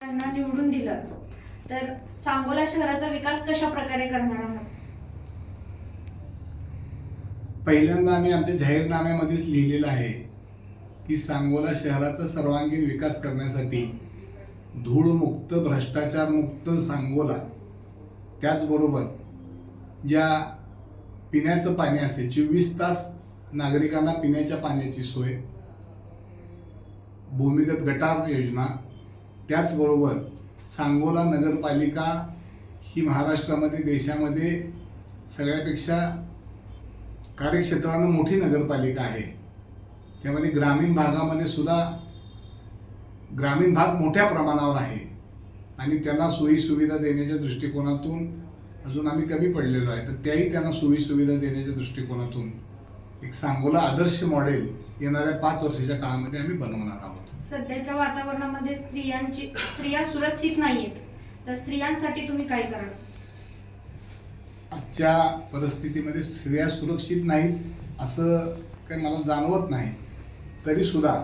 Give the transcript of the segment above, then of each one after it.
त्यांना निवडून दिलं. तर सांगोला शहराचा विकास कशा प्रकारे करणार आहात? पहिल्यांदा आम्ही आमच्या जाहीरनाम्यामध्येच लिहिलेलं आहे की सांगोला शहराचा सर्वांगीण विकास करण्यासाठी धूळमुक्त भ्रष्टाचारमुक्त सांगोला त्याचबरोबर ज्या पिण्याचं पाणी असेल चोवीस तास नागरिकांना पिण्याच्या पाण्याची सोय भूमिगत गटार योजना त्याचबरोबर सांगोला नगरपालिका ही महाराष्ट्रामध्ये देशामध्ये सगळ्यापेक्षा कार्यक्षेत्रानं मोठी नगरपालिका आहे. त्यामध्ये ग्रामीण भागामध्ये सुद्धा ग्रामीण भाग मोठ्या प्रमाणावर आहे आणि त्यांना सोयीसुविधा देण्याच्या दृष्टिकोनातून अजून आम्ही कमी पडलेलो आहे. तर त्याही त्यांना सोयीसुविधा देण्याच्या दृष्टिकोनातून एक सांगोला आदर्श मॉडेल येणाऱ्या पाच वर्षाच्या काळामध्ये आम्ही बनवणार आहोत. सध्याच्या वातावरणामध्ये स्त्रियांची स्त्रिया सुरक्षित नाहीयेत. तर स्त्रियांसाठी तुम्ही काय कराल? आजच्या परिस्थितीमध्ये स्त्रिया सुरक्षित नाहीत असं काही मला जाणवत नाही. तरी सुद्धा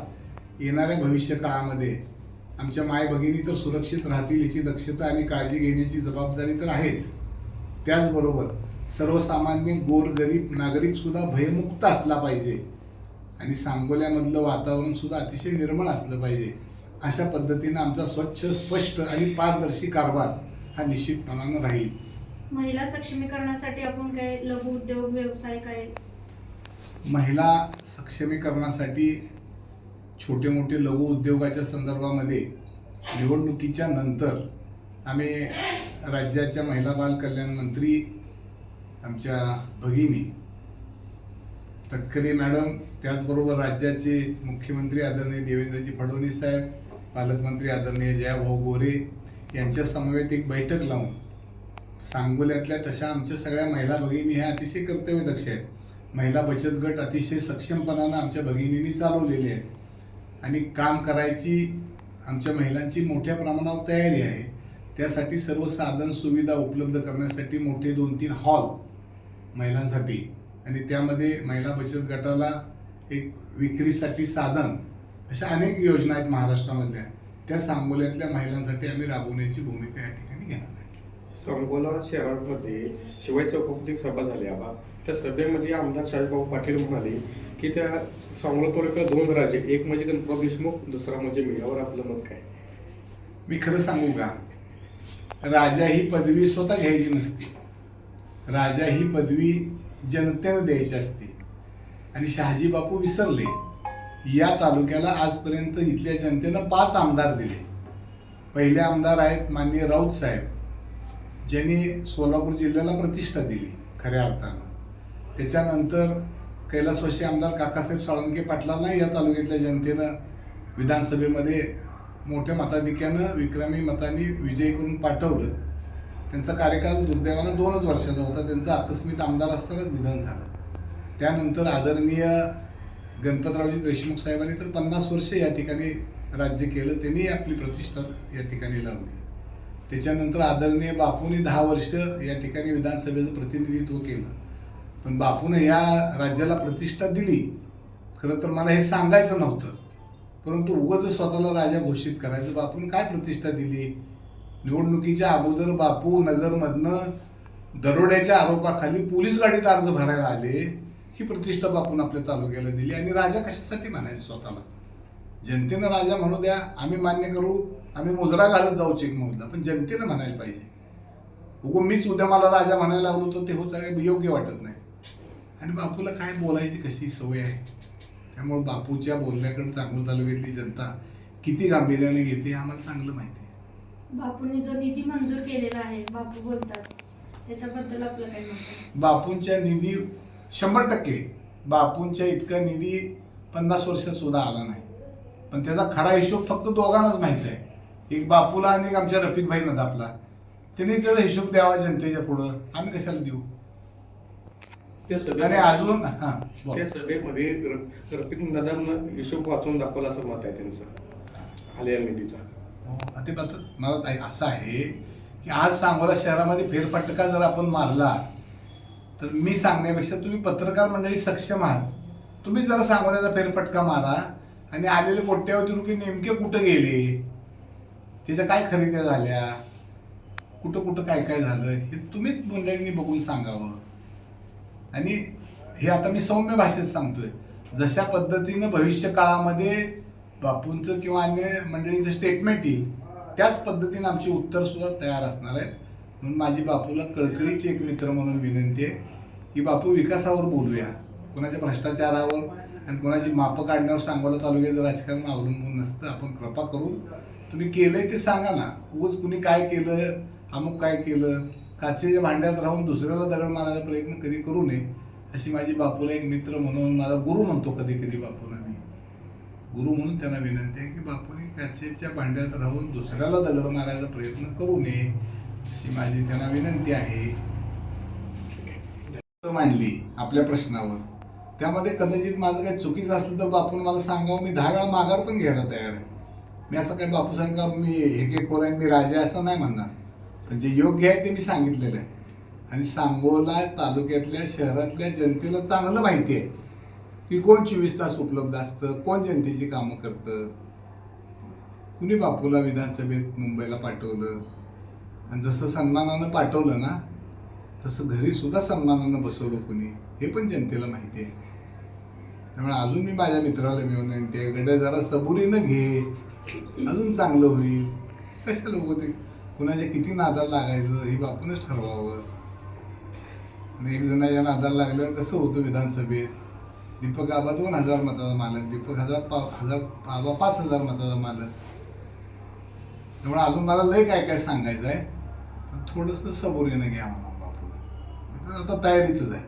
येणाऱ्या भविष्य काळामध्ये आमच्या माय भगिनी तर सुरक्षित राहतील याची दक्षता आणि काळजी घेण्याची जबाबदारी तर आहेच. त्याचबरोबर सर्वसामान्य गोरगरीब नागरिक सुद्धा भयमुक्त असला पाहिजे. आणि सांगोल्यामधलं वातावरण सुद्धा अतिशय निर्मळ असलं पाहिजे. अशा पद्धतीनं आमचा स्वच्छ स्पष्ट आणि पारदर्शी कारभार हा निश्चितपणानं राहील. महिला सक्षमीकरणासाठी आपण काय लघु उद्योग व्यवसाय काय? महिला सक्षमीकरणासाठी छोटे मोठे लघु उद्योगाच्या संदर्भामध्ये निवडणुकीच्या नंतर आम्ही राज्याच्या महिला बाल कल्याण मंत्री आमच्या भगिनी. तटकरे मॅडम त्याचबरोबर राज्याचे मुख्यमंत्री आदरणीय देवेंद्रजी फडणवीस साहेब पालकमंत्री आदरणीय जयाभाऊ गोरे यांच्या समवेत एक बैठक लावून सांगोल्यातल्या तशा आमच्या सगळ्या महिला भगिनी ह्या अतिशय कर्तव्यदक्ष आहेत. महिला बचत गट अतिशय सक्षमपणानं आमच्या भगिनींनी चालवलेले आहेत. आणि काम करायची आमच्या महिलांची मोठ्या प्रमाणावर तयारी आहे. त्यासाठी सर्व साधन सुविधा उपलब्ध करण्यासाठी मोठे दोन तीन हॉल महिलांसाठी. आणि त्यामध्ये महिला बचत गटाला एक विक्रीसाठी साधन अशा अनेक योजना आहेत महाराष्ट्रामधल्या. त्या सांगोल्यातल्या महिलांसाठी आम्ही राबवण्याची भूमिका या ठिकाणी घेणार आहे. सांगोला शहरामध्ये शिवाय चौकामध्ये सभा झाली आबा त्या सभेमध्ये आमदार शाहजीभाऊ पाटील म्हणाले की त्या सांगोला तालुक्यात दोन राजे एक म्हणजे गणपत देशमुख दुसरा म्हणजे मी यावर आपलं मत काय? मी खरं सांगू का? राजा ही पदवी स्वतः घ्यायची नसते. राजा ही पदवी जनतेनं द्यायची असते. आणि शहाजी बापू विसरले. या तालुक्याला आजपर्यंत इथल्या जनतेनं पाच आमदार दिले. पहिले आमदार आहेत माननीय राऊत साहेब ज्यांनी सोलापूर जिल्ह्याला प्रतिष्ठा दिली खऱ्या अर्थानं. त्याच्यानंतर कैलासवाशी आमदार काकासाहेब साळुंके पाटलांना या तालुक्यातल्या जनतेनं विधानसभेमध्ये मोठ्या मताधिक्यानं विक्रमी मतांनी विजय करून पाठवलं. त्यांचा कार्यकाल दुर्दैवानं दोनच वर्षाचा होता. त्यांचं आकस्मिक आमदार असतानाच निधन झालं. त्यानंतर आदरणीय गणपतरावजी देशमुख साहेबांनी तर पन्नास वर्ष या ठिकाणी राज्य केलं. त्यांनी आपली प्रतिष्ठा या ठिकाणी लावली. त्याच्यानंतर आदरणीय बापूंनी दहा वर्ष या ठिकाणी विधानसभेचं प्रतिनिधित्व केलं. पण बापूने ह्या राज्याला प्रतिष्ठा दिली. खरं तर मला हे सांगायचं नव्हतं. परंतु उगाच स्वतःला राजा घोषित करायचं. बापून काय प्रतिष्ठा दिली? निवडणुकीच्या अगोदर बापू नगरमधनं दरोड्याच्या आरोपाखाली पोलीस गाडीत अर्ज भरायला आले. ही प्रतिष्ठा बापून आपल्या तालुक्याला दिली आणि राजा कशासाठी म्हणायचे स्वतःला? जनतेनं राजा म्हणू द्या आम्ही मान्य करू आम्ही मुजरा घालत जाऊ चिकमौजला पण जनतेनं म्हणायला पाहिजे. उगो मीच उद्या मला राजा म्हणायला लागलो तर ते होत सगळं योग्य वाटत नाही. आणि बापूला काय बोलायची कशी सवय आहे? त्यामुळे बापूच्या बोलण्याकडे चांगलं तालुक्यातली जनता. किती गांभीर्याने घेते हे आम्हाला चांगलं माहिती आहे. बापूंनी जो निधी मंजूर केलेला आहे बापू बोलतात. त्याच्याबद्दल आपलं काय बापूंच्या निधी शंभर टक्के. बापूंच्या इतका निधी पन्नास वर्षात सुद्धा आला नाही. पण त्याचा खरा हिशोब फक्त दोघांनाच माहीत आहे. एक बापूला आणि एक आमच्या रफिक भाई नदापला त्यांनी त्याचा हिशोब द्यावा जनतेच्या पुढं. आम्ही कशाला देऊ? त्या आणि अजून हा बोल. त्या सभेमध्ये रफिक नदामनं हिशोब वाचून दाखवला असं मत आहे त्यांचं. आलेल्या निधीचा. हो, ते मला ताई असं आहे की आज सांगोला शहरामध्ये फेरफटका जर आपण मारला तर मी सांगण्यापेक्षा तुम्ही पत्रकार मंडळी सक्षम आहात. तुम्ही जरा सांगोल्याचा फेरफटका मारा आणि आलेले कोट्यावधी रुपये नेमके कुठं गेले त्याच्या काय खरेद्या झाल्या कुठं कुठं काय काय झालं हे तुम्हीच मंडळींनी बघून सांगावं. आणि हे आता मी सौम्य भाषेत सांगतोय. जशा पद्धतीनं भविष्य काळामध्ये बापूंचं किंवा अन्य मंडळींचं स्टेटमेंट येईल त्याच पद्धतीने आमची उत्तर सुद्धा तयार असणार आहेत. म्हणून माझी बापूला कळकळीची एक मित्र म्हणून विनंती आहे की बापू विकासावर बोलूया. कोणाच्या भ्रष्टाचारावर आणि कोणाची मापं काढण्यावर सांगोला तालुक्याचं राजकारण अवलंबून नसतं आपण कृपा करून तुम्ही केलंय ते सांगा ना. उगच कुणी काय केलं अमुक काय केलं काचेच्या भांड्यात राहून दुसऱ्याला दगड मारायचा प्रयत्न कधी करू नये अशी माझी बापूला एक मित्र म्हणून माझा गुरु म्हणतो कधी कधी बापूला मी. गुरु म्हणून त्यांना विनंती आहे की बापू काचेच्या भांड्यात राहून दुसऱ्याला दगड मारायचा प्रयत्न करू नये अशी माझी त्यांना विनंती आहे. मांडली आपल्या प्रश्नावर. त्यामध्ये कदाचित माझं काही चुकीचं असलं तर बापून मला सांगावं. मी दहा वेळा माघार पण घ्यायला तयार आहे. मी असं काही बापूसारखा मी एक एक कोरा मी राजा असं नाही म्हणणार. पण जे योग्य आहे ते मी सांगितलेलं आहे. आणि सांगोला तालुक्यातल्या शहरातल्या जनतेला चांगलं माहिती आहे की कोण चोवीस तास उपलब्ध असतं कोण जनतेची कामं करतं कुणी बापूला विधानसभेत मुंबईला पाठवलं? आणि जसं सन्मानानं पाठवलं ना तसं घरी सुद्धा सन्मानानं बसवलं कुणी? हे पण जनतेला माहिती आहे. त्यामुळे अजून मी माझ्या मित्राला मिळून विनंती आहे गड्या जरा सबुरीनं घे. अजून चांगलं होईल. कशा लोक ते कुणाच्या किती नादाला लागायचं हे बापूनच ठरवावं. आणि एक जणाच्या नादाला लागल्यावर कसं होतं विधानसभेत? दीपक आबा दोन हजार मताचा मालक दीपक हजार पा हजार आबा पाच हजार मताचा मालक. त्यामुळे अजून मला लय काय काय सांगायचं आहे थोडंसं सबुरीनं घ्या म्हणा बापूला. आता तयारीतच आहे.